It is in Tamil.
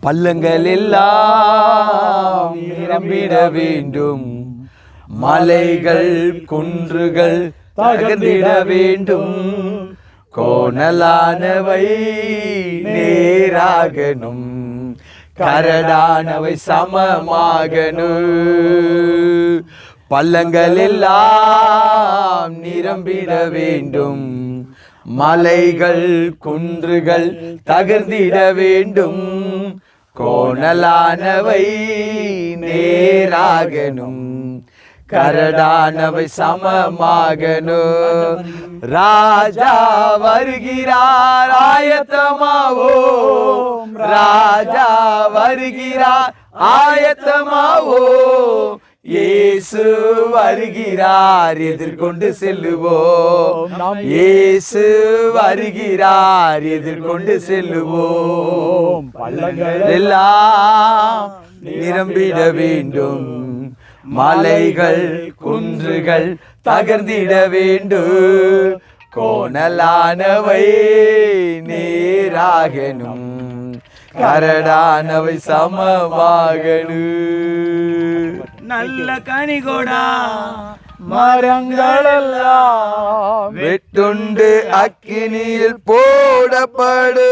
பள்ளங்கள் எல்லாம் நிரம்பிட வேண்டும். மலைகள் குன்றுகள் தகர்ந்திட வேண்டும். கோணலானவை நேராகணும். கரடானவை சமமாகணும். பள்ளங்கள் எல்லாம் நிரம்பிட வேண்டும். மலைகள் குன்றுகள் தகர்ந்திட வேண்டும். கோணலானவை நேராகனும் கரடானவை சமமாகணும் ராஜா வருகிறார் ஆயத்தமாவோ? ராஜா வருகிறார் ஆயத்தமாவோ? இயேசு வருகிறார் எதிர்கொண்டு செல்லுவோம். இயேசு வருகிறார் எதிர்கொண்டு செல்லுவோம். எல்லாம் நிரம்பிட வேண்டும். மலைகள் குன்றுகள் தகர்ந்திட வேண்டும். கோணலானவை நேராகணும். கரடானவை சமமாகணும். நல்ல கனிகொடா மரங்களெல்லாம் வெட்டுண்டு அக்கினியில் போடப்படு.